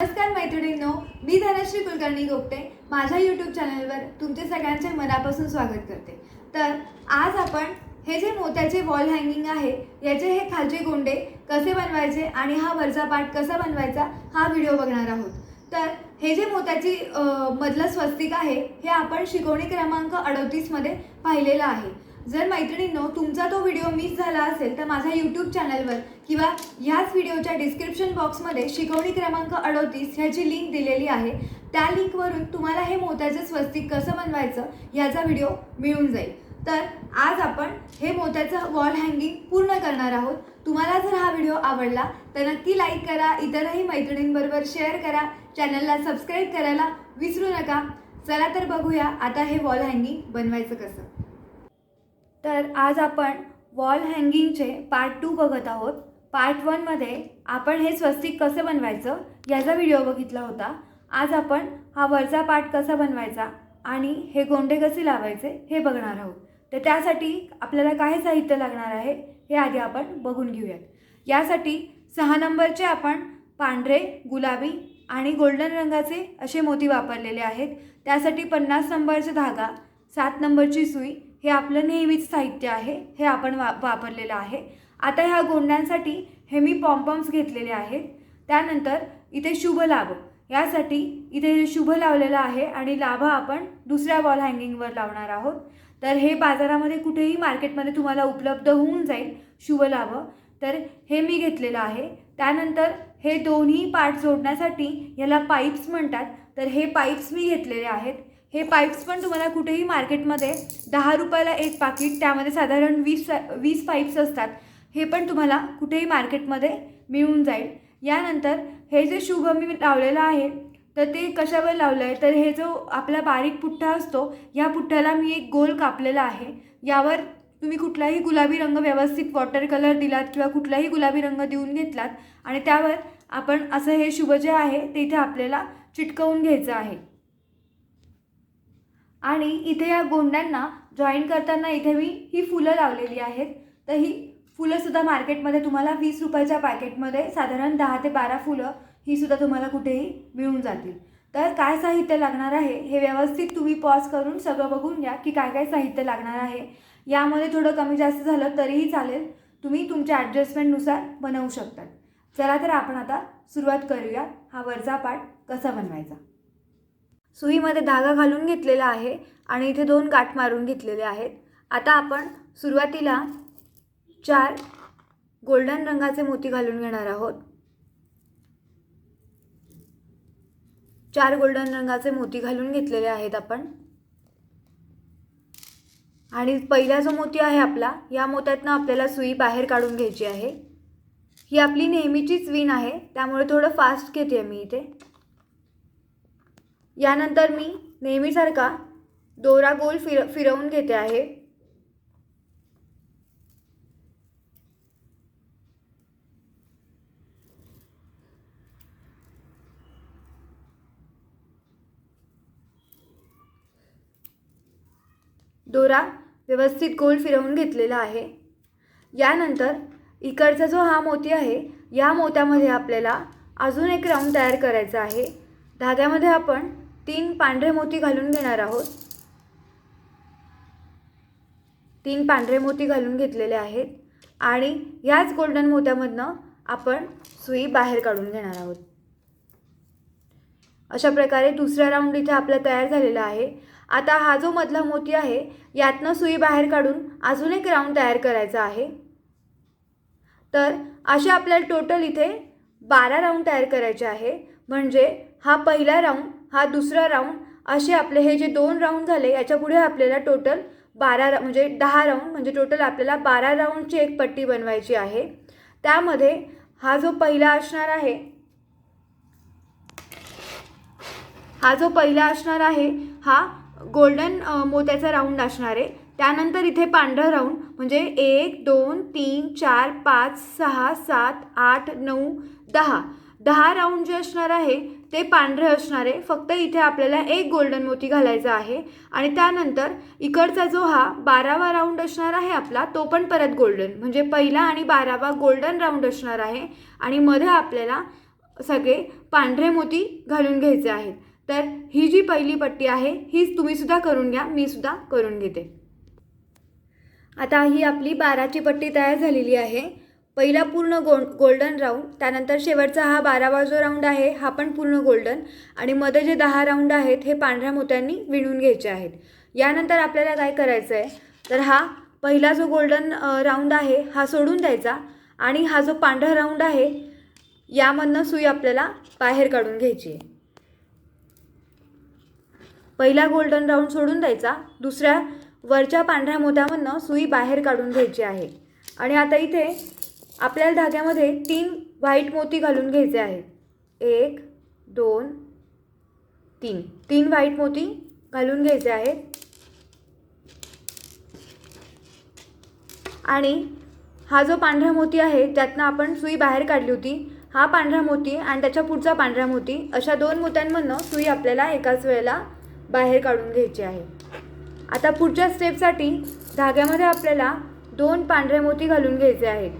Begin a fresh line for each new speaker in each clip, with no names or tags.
नमस्कार मैत्रिणींनो मी धनश्री कुलकर्णी गोपटे. माझ्या यूट्यूब चॅनलवर तुमचे सगळ्यांचे मनापासून स्वागत करते. तर आज आपण हे जे मोत्याचे वॉल हँगिंग आहे याचे हे खालचे गोंडे कसे बनवायचे आणि हा वरचा पार्ट कसा बनवायचा हा व्हिडिओ बघणार आहोत. तर हे जे मोत्याची मधलं स्वस्तिक आहे हे आपण शिकवणी क्रमांक अडतीसमध्ये पाहिलेलं आहे. जर मैत्रिणींनो तुमचा तो व्हिडिओ मिस झाला असेल तर माझ्या यूट्यूब चॅनलवर किंवा ह्याच व्हिडिओच्या डिस्क्रिप्शन बॉक्समध्ये शिकवणी क्रमांक अडोतीस ह्याची लिंक दिलेली आहे. त्या लिंकवरून तुम्हाला हे मोत्याचं स्वस्तिक कसं बनवायचं ह्याचा व्हिडिओ मिळून जाईल. तर आज आपण हे मोत्याचं वॉल हँगिंग पूर्ण करणार आहोत. तुम्हाला जर हा व्हिडिओ आवडला तर नक्की लाईक करा इतरही मैत्रिणींबरोबर शेअर करा चॅनलला सबस्क्राईब करायला विसरू नका. चला तर बघूया आता हे वॉल हँगिंग बनवायचं कसं. तर आज आपण वॉल हँगिंगचे पार्ट टू बघत आहोत. पार्ट वनमध्ये आपण हे स्वस्तिक कसं बनवायचं याचा व्हिडिओ बघितला होता. आज आपण हा वरचा पार्ट कसा बनवायचा आणि हे गोंडे कसे लावायचे हे बघणार आहोत. तर त्यासाठी आपल्याला काय साहित्य लागणार आहे हे आधी आपण बघून घेऊयात. यासाठी सहा नंबरचे आपण पांढरे गुलाबी आणि गोल्डन रंगाचे असे मोती वापरलेले आहेत. त्यासाठी पन्नास नंबरचा धागा सात नंबरची सुई हे आपलं नेहमीच साहित्य आहे हे आपण वा वापरलेलं आहे. आता ह्या गोंड्यांसाठी हे मी पॉम्पम्स घेतलेले आहेत. त्यानंतर इथे शुभ लाभ. यासाठी इथे हे शुभ लावलेलं आहे आणि लाभा आपण दुसऱ्या वॉल हँगिंगवर लावणार आहोत. तर हे बाजारामध्ये कुठेही मार्केटमध्ये तुम्हाला उपलब्ध होऊन जाईल शुभ लाभ. तर हे मी घेतलेलं आहे. त्यानंतर हे दोन्ही पार्ट जोडण्यासाठी याला पाईप्स म्हणतात. तर हे पाईप्स मी घेतलेले आहेत. हे पाईप्स पण तुम्हाला कुठेही मार्केटमध्ये दहा रुपयाला एक पाकिट त्यामध्ये साधारण वीस वीस पाईप्स असतात. हे पण तुम्हाला कुठेही मार्केटमध्ये मिळून जाईल. यानंतर हे जे शुभ मी लावलेलं आहे तर ते कशावर लावलं आहे? तर हे जो आपला बारीक पुठ्ठा असतो या पुठ्ठ्याला मी एक गोल कापलेला आहे. यावर तुम्ही कुठलाही गुलाबी रंग व्यवस्थित वॉटर कलर दिलात किंवा कुठलाही गुलाबी रंग देऊन घेतलात आणि त्यावर आपण असं हे शुभ जे आहे ते इथे आपल्याला चिटकवून घ्यायचं आहे. आणि इथे या गोंड्यांना जॉईन करताना इथे मी ही फुलं लावलेली आहेत. तर ही फुलंसुद्धा मार्केटमध्ये तुम्हाला वीस रुपयाच्या पॅकेटमध्ये साधारण दहा ते बारा फुलं ही सुद्धा तुम्हाला कुठेही मिळून जातील. तर काय साहित्य लागणार आहे हे व्यवस्थित तुम्ही पॉज करून सगळं बघून घ्या की काय काय साहित्य लागणार आहे. यामध्ये थोडं कमी जास्त झालं तरीही चालेल. तुम्ही तुमच्या ॲडजस्टमेंटनुसार बनवू शकतात. चला तर आपण आता सुरुवात करूया. हा वरचा पाठ कसा बनवायचा? सुईमध्ये धागा घालून घेतलेला आहे आणि इथे दोन गाठ मारून घेतलेले आहेत. आता आपण सुरुवातीला चार गोल्डन रंगाचे मोती घालून घेणार आहोत. चार गोल्डन रंगाचे मोती घालून घेतलेले आहेत आपण. आणि पहिला जो मोती आहे आपला या मोत्यातनं आपल्याला सुई बाहेर काढून घ्यायची आहे. ही आपली नेहमीचीच विण आहे त्यामुळे थोडं फास्ट घेते मी इथे. यानंतर मी नेहमीसारखा दोरा गोल फिर फिरवून घेते आहे. दोरा व्यवस्थित गोल फिरवून घेतलेला आहे. यानंतर इकडचा जो हा मोती आहे या मोत्यामध्ये आपल्याला अजून एक राऊंड तयार करायचा आहे. धाग्यामध्ये आपण तीन पांढरे मोती घालून घेणार आहोत. तीन पांढरे मोती घालून घेतलेले आहेत. आणि याच गोल्डन मोत्यामधनं आपण सुई बाहेर काढून घेणार आहोत. अशा प्रकारे दुसरा राऊंड इथे आपला तयार झालेला आहे. आता हा जो मधला मोती आहे यातनं सुई बाहेर काढून अजून एक राऊंड तयार करायचा आहे. तर असे आपल्याला टोटल इथे बारा राऊंड तयार करायचे आहे. म्हणजे हा पहिला राऊंड हा दुसरा राऊंड असे आपले हे जे दोन राऊंड झाले याच्यापुढे आपल्याला टोटल बारा रा म्हणजे दहा राऊंड म्हणजे टोटल आपल्याला बारा राऊंडची एक पट्टी बनवायची आहे. त्यामध्ये हा जो पहिला असणार आहे हा जो पहिला असणार आहे हा गोल्डन मोत्याचा राऊंड असणार आहे. त्यानंतर इथे पांढरा राऊंड म्हणजे एक दोन तीन चार पाच सहा सात आठ नऊ दहा. दहा राऊंड जे असणार आहे ते पांढरे असणारे फक्त इथे आपल्याला एक गोल्डन मोती घालायचा आहे. आणि त्यानंतर इकडचा जो हा बारावा राऊंड असणार आहे आपला तो पण परत गोल्डन म्हणजे पहिला आणि बारावा गोल्डन राऊंड असणार आहे. आणि मध्ये आपल्याला सगळे पांढरे मोती घालून घ्यायचे आहेत. तर ही जी पहिली पट्टी आहे हीच तुम्हीसुद्धा करून घ्या मी सुद्धा करून घेते. आता ही आपली बाराची पट्टी तयार झालेली आहे. पहिला पूर्ण गो गोल्डन राऊंड त्यानंतर शेवटचा हा बारावा जो राऊंड आहे हा पण पूर्ण गोल्डन. आणि मध्ये जे दहा राऊंड आहेत हे पांढऱ्या मोत्यांनी विणून घ्यायचे आहेत. यानंतर आपल्याला काय करायचं आहे तर हा पहिला जो गोल्डन राऊंड आहे हा सोडून द्यायचा. आणि हा जो पांढरा राऊंड आहे यामधनं सुई आपल्याला बाहेर काढून घ्यायची. आहे पहिला गोल्डन राऊंड सोडून द्यायचा. दुसऱ्या वरच्या पांढऱ्या मोत्यामधनं सुई बाहेर काढून घ्यायची आहे. आणि आता इथे आपल्याला धाग्यामध्ये तीन व्हाईट मोती घालून घ्यायचे आहेत. एक दोन तीन. तीन व्हाईट मोती घालून घ्यायचे आहेत. आणि हा जो पांढरा मोती आहे त्यातनं आपण सुई बाहेर काढली होती. हा पांढरा मोती आणि त्याच्या पुढचा पांढरा मोती अशा दोन मोत्यांमधनं सुई आपल्याला एकाच वेळेला बाहेर काढून घ्यायची आहे. आता पुढच्या स्टेपसाठी धाग्यामध्ये आपल्याला दोन पांढरे मोती घालून घ्यायचे आहेत.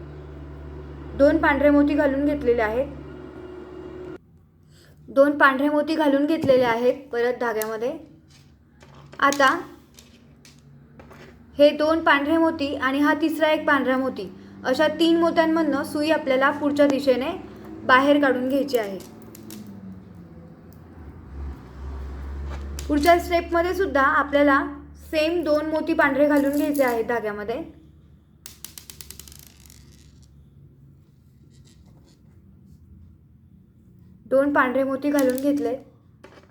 दोन पांढरे मोती घालून घेतलेले आहेत. दोन पांढरे मोती घालून घेतलेले आहेत परत धाग्यामध्ये. आता हे दोन पांढरे मोती आणि हा तिसरा एक पांढरा मोती अशा तीन मोत्यांमधनं सुई आपल्याला पुढच्या दिशेने बाहेर काढून घ्यायची आहे. पुढच्या स्टेपमध्ये सुद्धा आपल्याला सेम दोन मोती पांढरे घालून घ्यायचे आहेत धाग्यामध्ये. दोन पांढरे मोती घालून घेतले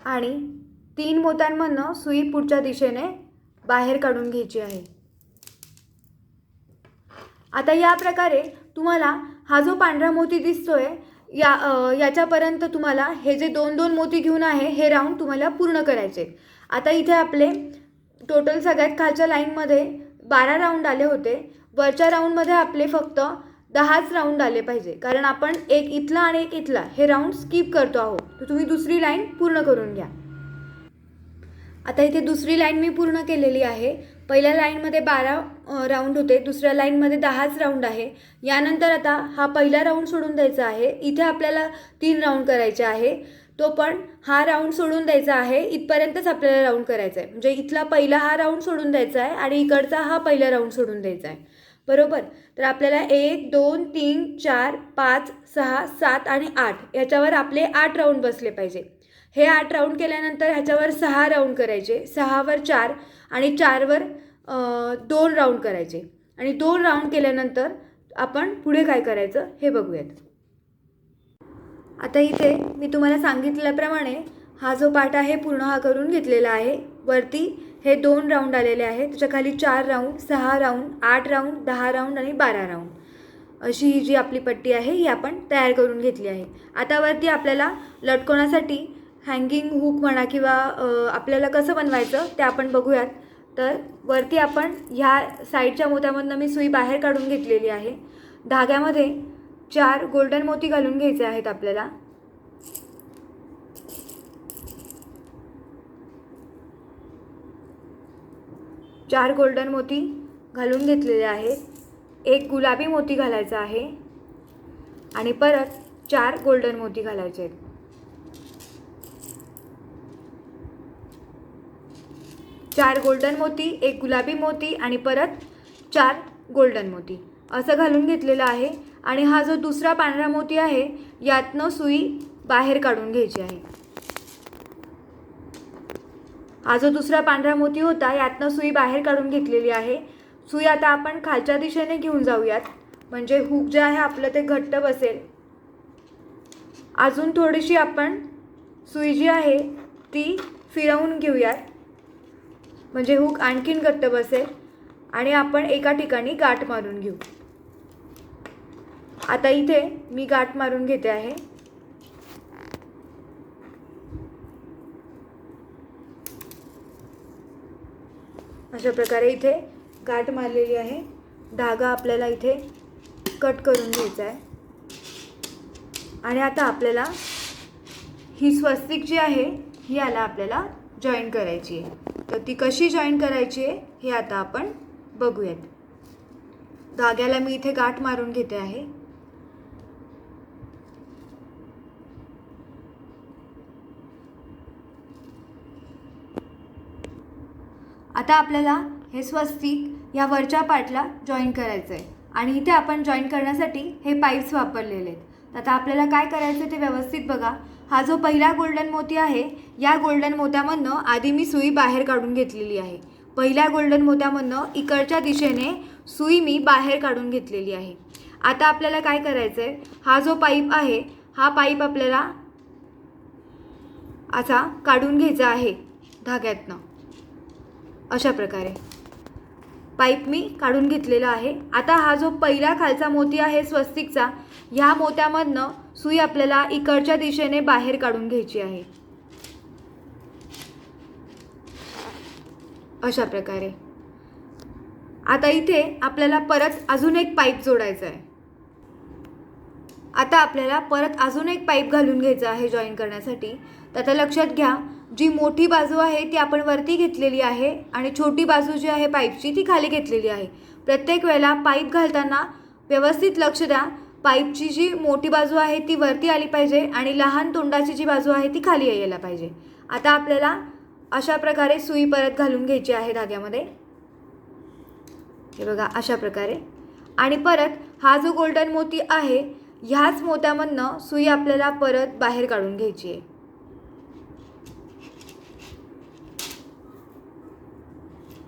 आणि तीन मोत्यांमधनं सुई पुढच्या दिशेने बाहेर काढून घ्यायची आहे. आता या प्रकारे तुम्हाला हा जो पांढरा मोती दिसतोय या याच्यापर्यंत तुम्हाला हे जे दोन दोन मोती घेऊन आहे हे राऊंड तुम्हाला पूर्ण करायचे आता इथे आपले टोटल सगळ्यात खालच्या लाईनमध्ये बारा राऊंड आले होते. वरच्या राऊंडमध्ये आपले फक्त दहाच राऊंड आले पाहिजे. कारण आपण एक इथला आणि एक इथला हे राऊंड स्किप करतो आहोत. तर तुम्ही दुसरी लाईन पूर्ण करून घ्या. आता इथे दुसरी लाईन मी पूर्ण केलेली आहे. पहिल्या लाईनमध्ये बारा राऊंड होते. दुसऱ्या लाईनमध्ये दहाच राऊंड आहे. यानंतर आता हा पहिला राऊंड सोडून द्यायचा आहे. इथे आपल्याला तीन राऊंड करायचे आहे. तो पण हा राऊंड सोडून द्यायचा आहे. इथपर्यंतच आपल्याला राऊंड करायचा आहे म्हणजे इथला पहिला हा राऊंड सोडून द्यायचा आहे आणि इकडचा हा पहिला राऊंड सोडून द्यायचा आहे. बरोबर? तर आपल्याला एक दोन तीन चार पाच सहा सात आणि आठ याच्यावर आपले आठ राऊंड बसले पाहिजे. हे आठ राऊंड केल्यानंतर ह्याच्यावर सहा राऊंड करायचे. सहावर चार आणि चारवर दोन राऊंड करायचे. आणि दोन राऊंड केल्यानंतर आपण पुढे काय करायचं हे बघूयात. आता इथे मी तुम्हाला सांगितल्याप्रमाणे हा जो पाठ आहे पूर्ण हा करून घेतलेला आहे. वरती हे दोन राऊंड आलेले आहेत. त्याच्याखाली चार राऊंड सहा राऊंड आठ राऊंड दहा राऊंड आणि बारा राऊंड अशी ही जी आपली पट्टी आहे ही आपण तयार करून घेतली आहे. आता वरती आपल्याला लटकवण्यासाठी हँगिंग हुक म्हणा किंवा आपल्याला कसं बनवायचं ते आपण बघूयात. तर वरती आपण ह्या साईडच्या मोत्यामधनं मी सुई बाहेर काढून घेतलेली आहे. धाग्यामध्ये चार गोल्डन मोती घालून घ्यायचे आहेत आपल्याला. चार गोल्डन मोती घालून घेतलेले आहेत. एक गुलाबी मोती घालायचा आहे आणि परत चार गोल्डन मोती घालायचे आहेत. चार गोल्डन मोती एक गुलाबी मोती आणि परत चार गोल्डन मोती. असं घालून घेतलेलं आहे आणि हा जो दुसरा पांढरा मोती आहे यातनं सुई बाहेर काढून घ्यायची आहे. हा जो दुसरा पांढरा मोती होता यातनं सुई बाहेर काढून घेतलेली आहे. सुई आता आपण खालच्या दिशेने घेऊन जाऊयात. म्हणजे हुक जे आहे आपलं ते घट्ट बसेल. अजून थोडीशी आपण सुई जी आहे ती फिरवून घेऊयात. म्हणजे हुक आणखीन घट्ट बसेल. आणि आपण एका ठिकाणी गाठ मारून घेऊ. आता इथे मी गाठ मारून घेते आहे. अशा प्रकारे इथे गाठ मारलेली आहे. धागा आपल्याला इथे कट करून घ्यायचा आहे. आणि आता आपल्याला ही स्वस्तिक जी आहे ही याला आपल्याला जॉईन करायची आहे. तर ती कशी जॉईन करायची आहे हे आता आपण बघूयात. धाग्याला मी इथे गाठ मारून घेते आहे. आता आपल्याला हे स्वस्तिक या वरच्या पार्टला जॉईन करायचं आहे आणि इथे आपण जॉईन करण्यासाठी हे पाईप्स वापरलेले आहेत. तर आता आपल्याला काय करायचं ते व्यवस्थित बघा. हा जो पहिला गोल्डन मोती आहे या गोल्डन मोत्यामधनं आधी मी सुई बाहेर काढून घेतलेली आहे. पहिल्या गोल्डन मोत्यामधनं इकडच्या दिशेने सुई मी बाहेर काढून घेतलेली आहे. आता आपल्याला काय करायचं आहे हा जो पाईप आहे हा पाईप आपल्याला असा काढून घ्यायचा आहे धाग्यातनं. अशा प्रकारे. पाईप मी काढून घेतलेला आहे. आता हा जो पहिला खालचा मोती आहे स्वस्तिकचा ह्या मोत्यामधनं सुई आपल्याला इकडच्या दिशेने बाहेर काढून घ्यायची आहे. अशा प्रकारे. आता इथे आपल्याला परत अजून एक पाईप जोडायचा आहे. आता आपल्याला परत अजून एक पाईप घालून घ्यायचा आहे जॉईन करण्यासाठी. तर आता लक्षात घ्या जी मोठी बाजू आहे ती आपण वरती घेतलेली आहे आणि छोटी बाजू जी आहे पाईपची ती खाली घेतलेली आहे. प्रत्येक वेळेला पाईप घालताना व्यवस्थित लक्ष द्या. पाईपची जी मोठी बाजू आहे ती वरती आली पाहिजे आणि लहान तोंडाची जी बाजू आहे ती खाली यायला पाहिजे. आता आपल्याला अशा प्रकारे सुई परत घालून घ्यायची आहे धाग्यामध्ये. हे बघा अशा प्रकारे. आणि परत हा जो गोल्डन मोती आहे ह्याच मोत्यामधनं सुई आपल्याला परत बाहेर काढून घ्यायची आहे.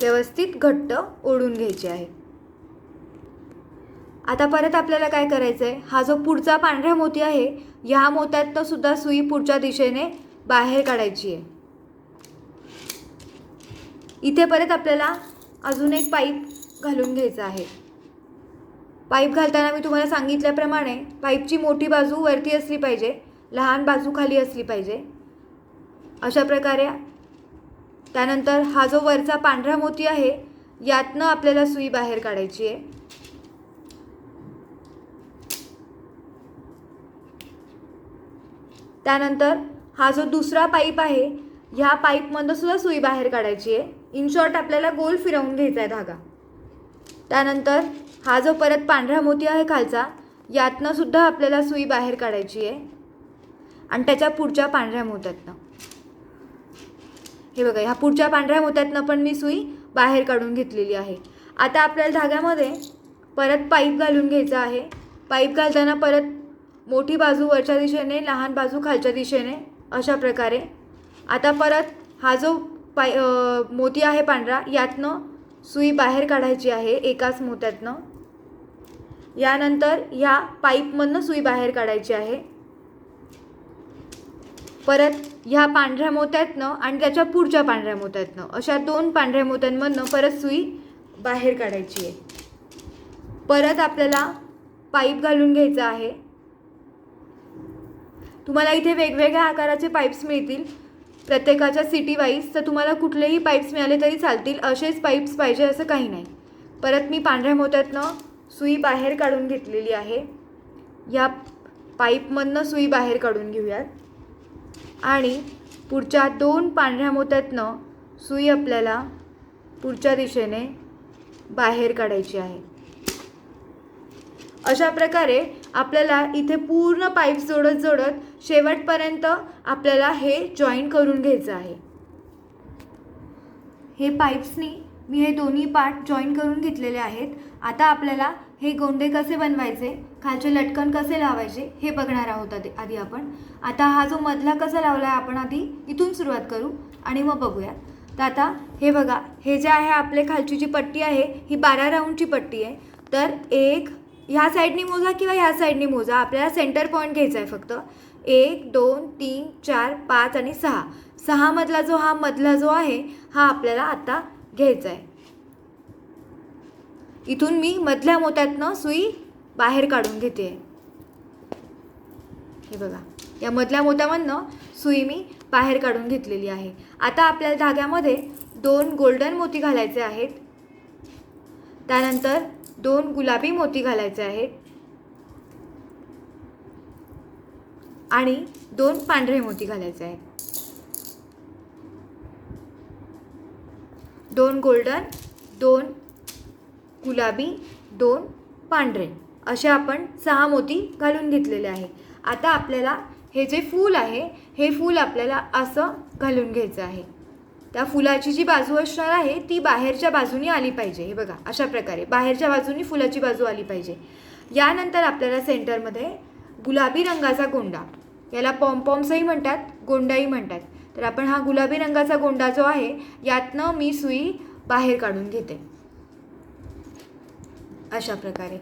व्यवस्थित घट्ट ओढून घ्यायची आहे. आता परत आपल्याला काय करायचं आहे हा जो पुढचा पांढऱ्या मोती आहे ह्या मोत्यातनं सुद्धा सुई पुढच्या दिशेने बाहेर काढायची आहे. इथे परत आपल्याला अजून एक पाईप घालून घ्यायचा आहे. पाईप घालताना मी तुम्हाला सांगितल्याप्रमाणे पाईपची मोठी बाजू वरती असली पाहिजे लहान बाजू खाली असली पाहिजे. अशा प्रकारे त्यानंतर हा जो वरचा पांढरा मोती आहे यातनं आपल्याला सुई बाहेर काढायची आहे. त्यानंतर हा जो दुसरा पाईप आहे ह्या पाईपमधनं सुद्धा सुई बाहेर काढायची आहे. इन शॉर्ट आपल्याला गोल फिरवून घ्यायचा आहे धागा. त्यानंतर हा जो परत पांढरा मोती आहे खालचा यातनं सुद्धा आपल्याला सुई बाहेर काढायची आहे. आणि त्याच्या पुढच्या पांढऱ्या मोत्यातनं. हे बघा ह्या पुढच्या पांढऱ्या मोत्यातनं पण मी सुई बाहेर काढून घेतलेली आहे. आता आपल्याला धाग्यामध्ये परत पाईप घालून घ्यायचा आहे. पाईप घालताना परत मोठी बाजू वरच्या दिशेने लहान बाजू खालच्या दिशेने अशा प्रकारे. आता परत हा जो पाय मोती आहे पांढरा यातनं सुई बाहेर काढायची आहे एकाच मोत्यातनं. यानंतर ह्या पाईपमधनं सुई बाहेर काढायची आहे. परत ह्या पांढऱ्या मोत्यातनं आणि त्याच्या पुढच्या पांढऱ्या मोत्यातनं अशा दोन पांढऱ्या मोत्यांमधनं परत सुई बाहेर काढायची आहे. परत आपल्याला पाईप घालून घ्यायचा आहे. तुम्हाला इथे वेगवेगळ्या आकाराचे पाईप्स मिळतील. प्रत्येकाच्या सिटी वाईज तर तुम्हाला कुठलेही पाईप्स मिळाले तरी चालतील. असेच पाईप्स पाहिजे असं काही नाही. परत मी पांढऱ्या मोत्यातनं सुई बाहेर काढून घेतलेली आहे. या पाईपमधनं सुई बाहेर काढून घेऊयात. आणि पुढच्या दोन पांढऱ्या मोत्यातनं सुई आपल्याला पुढच्या दिशेने बाहेर काढायची आहे. अशा प्रकारे आपल्याला इथे पूर्ण पाईप जोडत जोडत शेवटपर्यंत आपल्याला हे जॉईन करून घ्यायचं आहे. हे पाईप्सनी मी हे दोन्ही पार्ट जॉईन करून घेतलेले आहेत. आता आपल्याला हे गोंडे कसे बनवायचे खालचे लटकन कसे लावायचे हे बघणार आहोत आधी आधी आपण. आता हा जो मधला कसा लावला आहे आपण आधी इथून सुरुवात करू आणि मग बघूया तर आता हे बघा हे जे आहे आपले खालची जी पट्टी आहे ही बारा राऊंडची पट्टी आहे. तर एक ह्या साईडनी मोजा किंवा ह्या साईडनी मोजा? आपल्याला सेंटर पॉईंट घ्यायचा आहे फक्त. एक दोन तीन चार पाच आणि सहा. सहामधला जो हा मधला जो आहे हा आपल्याला आता घ्यायचा आहे इथून मी मधल्या मोत्यातनं सुई बाहेर काढून घेते. हे बघा. या मधल्या मोत्यामधनं सुई मी बाहेर काढून घेतलेली आहे. आता आपल्याला धाग्यामध्ये दोन गोल्डन मोती घालायचे आहेत. त्यानंतर दोन गुलाबी मोती घालायचे आहेत. आणि दोन पांढरे मोती घालायचे आहेत. दोन गोल्डन दोन गुलाबी दोन पांढरे. असे आपण सहा मोती घालून घेतलेले आहे. आता आपल्याला हे जे फूल आहे हे फूल आपल्याला असं घालून घ्यायचं आहे. त्या फुलाची जी बाजू असणार आहे ती बाहेरच्या बाजूनी आली पाहिजे. हे बघा अशा प्रकारे बाहेरच्या बाजूनी फुलाची बाजू आली पाहिजे. यानंतर आपल्याला सेंटरमध्ये गुलाबी रंगाचा गोंडा याला पॉम्पॉम्सही म्हणतात गोंडाही म्हणतात. तर आपण हा गुलाबी रंगाचा गोंडा जो आहे यातनं मी सुई बाहेर काढून घेते. अशा प्रकारे.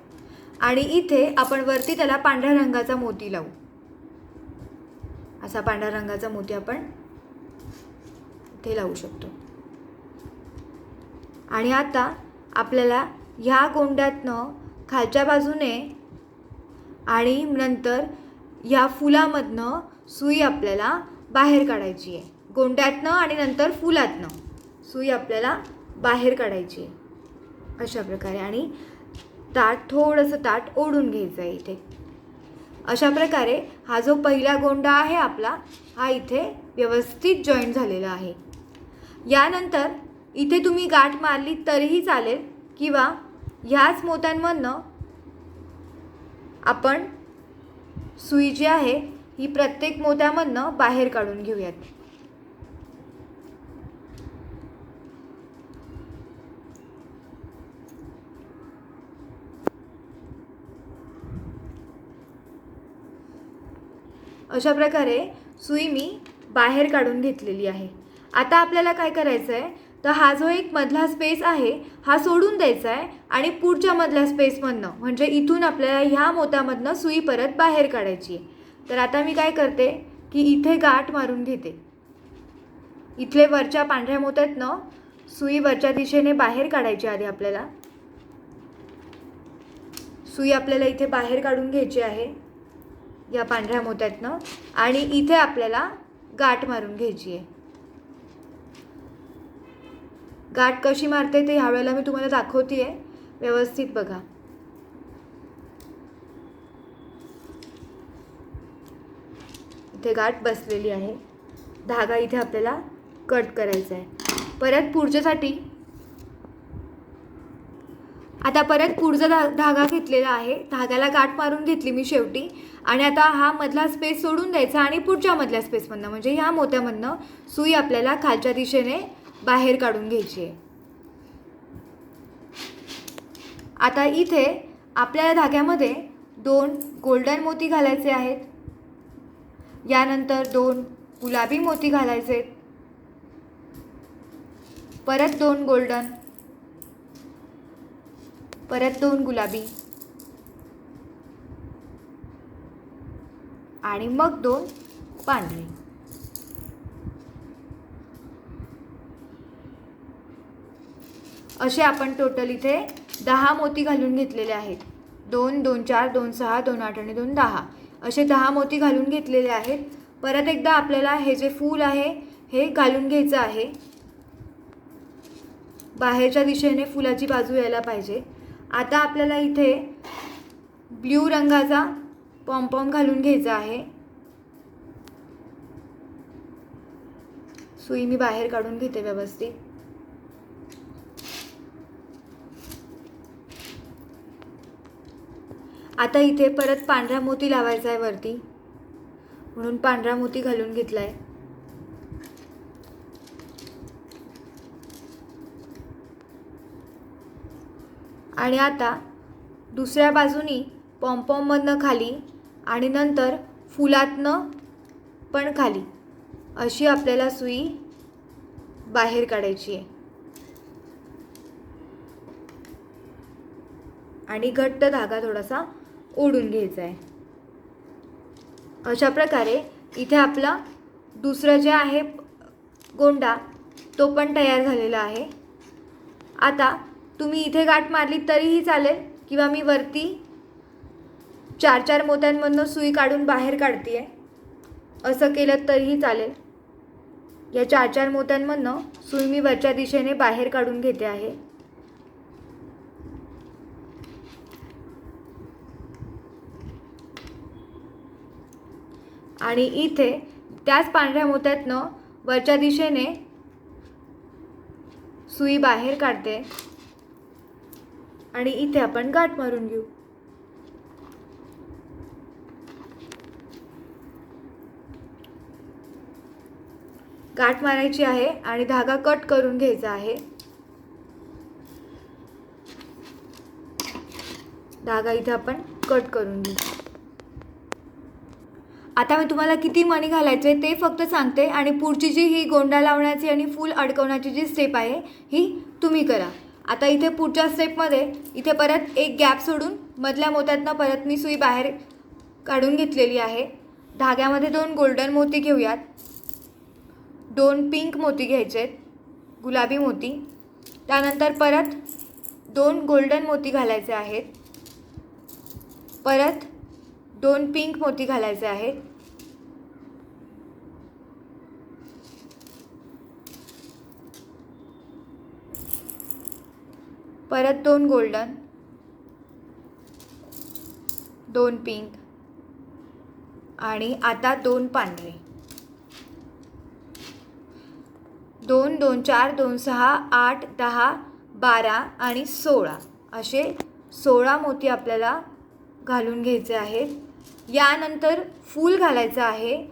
आणि इथे आपण वरती त्याला पांढऱ्या रंगाचा मोती लावू. असा पांढऱ्या रंगाचा मोती आपण इथे लावू शकतो. आणि आता आपल्याला ह्या गोंड्यातनं खालच्या बाजूने आणि नंतर ह्या फुलामधनं सुई आपल्याला बाहेर काढायची आहे. गोंड्यातनं आणि नंतर फुलातनं सुई आपल्याला बाहेर काढायची आहे. अशा प्रकारे. आणि ताट थोडंसं ताट ओढून घ्यायचं आहे इथे. अशा प्रकारे हा जो पहिला गोंडा आहे आपला हा इथे व्यवस्थित जॉईंट झालेला आहे. यानंतर इथे तुम्ही गाठ मारली तरीही चालेल किंवा ह्याच मोत्यांमधनं आपण सुई जी आहे ही प्रत्येक मोत्यामधनं बाहेर काढून घेऊयात. अशा प्रकारे सुई मी बाहेर काढून घेतलेली आहे. आता आपल्याला काय करायचं आहे तर हा जो एक मधला स्पेस आहे हा सोडून द्यायचा आहे आणि पुढच्या मधल्या स्पेसमधनं म्हणजे इथून आपल्याला ह्या मोत्यामधनं सुई परत बाहेर काढायची आहे. तर आता मी काय करते की इथे गाठ मारून घेते. इथले वरच्या पांढऱ्या मोत्यातनं सुई वरच्या दिशेने बाहेर काढायची आधी आपल्याला. सुई आपल्याला इथे बाहेर काढून घ्यायची आहे. या पांढऱ्या मोत्यातनं आणि इथे आपल्याला गाठ मारून घ्यायची आहे गाठ कशी मारते ते ह्यावेळेला मी तुम्हाला दाखवते आहे व्यवस्थित बघा. इथे गाठ बसलेली आहे. धागा इथे आपल्याला कट करायचा आहे परत पुढच्यासाठी आता परत पुढचा धा धागा घेतलेला आहे. धाग्याला गाठ मारून घेतली मी शेवटी. आणि आता हा मधला स्पेस सोडून द्यायचा आणि पुढच्या मधल्या स्पेसमधनं म्हणजे ह्या मोत्यामधनं सुई आपल्याला खालच्या दिशेने बाहेर काढून घ्यायची आहे. आता इथे आपल्याला धाग्यामध्ये दोन गोल्डन मोती घालायचे आहेत. यानंतर दोन गुलाबी मोती घालायचे आहेत. परत दोन गोल्डन परत दोन गुलाबी. आणि मग दोन पांढरे. असे आपण टोटल इथे दहा मोती घालून घेतलेले आहेत. दोन दोन चार दोन सहा दोन आठ आणि दोन दहा. असे दहा मोती घालून घेतलेले आहेत. परत एकदा आपल्याला हे जे फूल आहे हे घालून घ्यायचं आहे. बाहेरच्या दिशेने फुलाची बाजू यायला पाहिजे. आता आपल्याला इथे ब्ल्यू रंगाचा पॉम्पॉम घालून घ्यायचा आहे. सुई मी बाहेर काढून घेते व्यवस्थित. आता इथे परत पांढरा मोती लावायचा आहे वरती. म्हणून पांढरा मोती घालून घेतला आहे आणि आता दुसऱ्या बाजूनी पॉम्पॉममधनं खाली आणि नंतर फुलातनं पण खाली अशी आपल्याला सुई बाहेर काढायची आहे. आणि घट्ट धागा थोडासा ओढून घ्यायचा आहे. अशा प्रकारे इथे आपला दुसरं जे आहे गोंडा तो पण तयार झालेला आहे. आता तुम्ही इथे गाठ मारली तरीही चालेल किंवा मी वरती चार चार मोत्यांमधनं सुई काढून बाहेर काढते आहे असं केलं तरीही चालेल. या चार चार मोत्यांमधनं सुई मी वरच्या दिशेने बाहेर काढून घेते आहे. आणि इथे त्याच पांढऱ्या मोत्यातनं वरच्या दिशेने सुई बाहेर काढते. आणि इथे आपण गाठ मारून घेऊ. गाठ मारायची आहे आणि धागा कट करून घ्यायचा आहे. धागा इथे आपण कट करून घेऊ. आता मी तुम्हाला किती मणी घालायचे ते फक्त सांगते आणि पुढची जी ही गोंडा लावण्याची आणि फूल अडकवण्याची जी स्टेप आहे ही तुम्ही करा. आता इथे पुढच्या स्टेपमध्ये इथे परत एक गॅप सोडून मधल्या मोत्यातनं परत मी सुई बाहेर काढून घेतलेली आहे. धाग्यामध्ये दोन गोल्डन मोती घेऊयात. दोन पिंक मोती घ्यायचे आहेत. गुलाबी मोती. त्यानंतर परत दोन गोल्डन मोती घालायचे आहेत. परत दोन पिंक मोती घालायचे आहेत. परत दोन गोल्डन. दोन पिंक. आणि आता दोन पांढरे. दोन दोन चार दोन सहा आठ दहा बारा आणि सोळा. असे सोळा मोती आपल्याला घालून घ्यायचे आहेत. यानंतर फूल घालायचं आहे.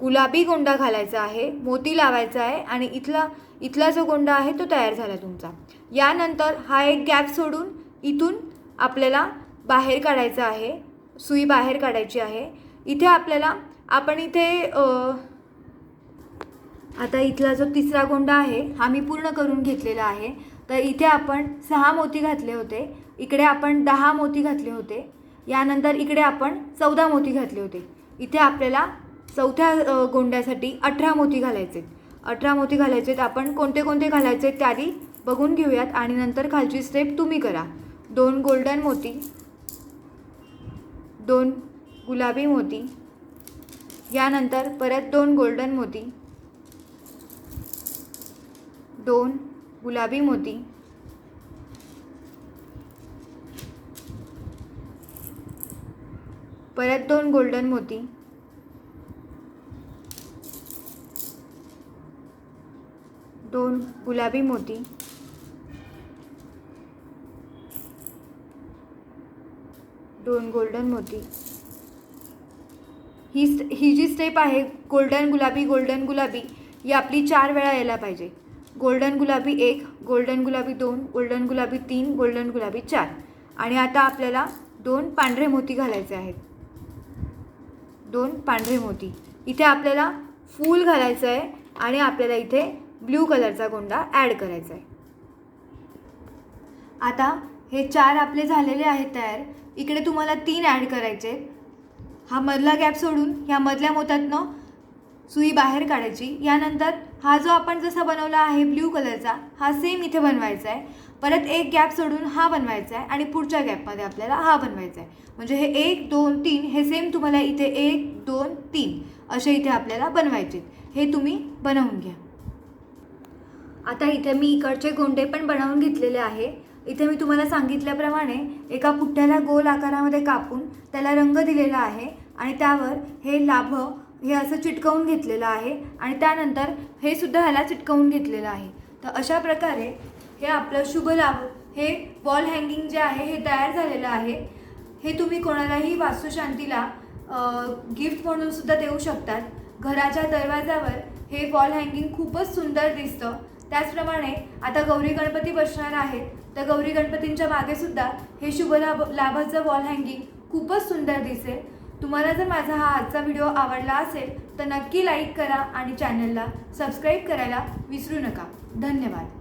गुलाबी गोंडा घालायचा आहे. मोती लावायचा आहे. आणि इथला इथला जो गोंडा आहे तो तयार झाला तुमचा. यानंतर हा एक गॅप सोडून इथून आपल्याला बाहेर काढायचा आहे सुई बाहेर काढायची आहे. इथे आपल्याला आपण इथे आता इथला जो तिसरा गोंडा आहे हा मी पूर्ण करून घेतलेला आहे. तर इथे आपण सहा मोती घातले होते. इकडे आपण दहा मोती घातले होते. यानंतर इकडे आपण चौदा मोती घातले होते. इथे आपल्याला चौथ्या गोंड्यासाठी अठरा मोती घालायचे. अठरा मोती घालायचे आहेत आपण कोणते कोणते घालायचे आहेत त्याआधी बघून घेऊयात आणि नंतर खालची स्टेप तुम्ही करा. दोन गोल्डन मोती दोन गुलाबी मोती यानंतर परत दोन गोल्डन मोती दोन गुलाबी मोती परत दोन गोल्डन मोती दोन गुलाबी मोती. दोन गोल्डन मोती. ही ही जी स्टेप आहे गोल्डन गुलाबी गोल्डन गुलाबी ही आपली चार वेळा यायला पाहिजे. गोल्डन गुलाबी एक गोल्डन गुलाबी दोन गोल्डन गुलाबी तीन गोल्डन गुलाबी चार. आणि आता आपल्याला दोन पांढरे मोती घालायचे आहेत. दोन पांढरे मोती. इथे आपल्याला फूल घालायचं आहे आणि आपल्याला इथे ब्ल्यू कलरचा गोंडा ॲड करायचा आहे. आता हे चार आपले झालेले आहेत तयार. इकडे तुम्हाला तीन ॲड करायचे आहेत. हा मधला गॅप सोडून ह्या मधल्या मोत्यातनं सुई बाहेर काढायची. यानंतर हा जो आपण जसा बनवला आहे ब्ल्यू कलरचा हा सेम इथे बनवायचा आहे. परत एक गॅप सोडून हा बनवायचा आहे आणि पुढच्या गॅपमध्ये आपल्याला हा बनवायचा आहे. म्हणजे हे एक दोन तीन हे सेम तुम्हाला इथे एक दोन तीन असे इथे आपल्याला बनवायचे हे तुम्ही बनवून घ्या. आता इथे मी इकडचे गोंडे पण बनवून घेतलेले आहे. इथे मी तुम्हाला सांगितल्याप्रमाणे एका पुठ्ठ्याला गोल आकारामध्ये कापून त्याला रंग दिलेला आहे आणि त्यावर हे लाभ हे असं चिटकवून घेतलेलं आहे आणि त्यानंतर हे सुद्धा ह्याला चिटकवून घेतलेलं आहे. तर अशा प्रकारे हे आपलं शुभ लाभ हे वॉल हँगिंग जे आहे हे तयार झालेलं आहे. हे तुम्ही कोणालाही वास्तुशांतीला गिफ्ट म्हणून सुद्धा देऊ शकतात. घराच्या दरवाजावर हे वॉल हँगिंग खूपच सुंदर दिसतं. त्याचप्रमाणे आता गौरी गणपती बसणार आहेत. तर गौरी गणपतींच्या मागेसुद्धा हे शुभ लाभ लाभाचं वॉल हँगिंग खूपच सुंदर दिसेल. तुम्हाला जर माझा हा आजचा व्हिडिओ आवडला असेल तर नक्की लाईक करा आणि चॅनलला सबस्क्राईब करायला विसरू नका. धन्यवाद.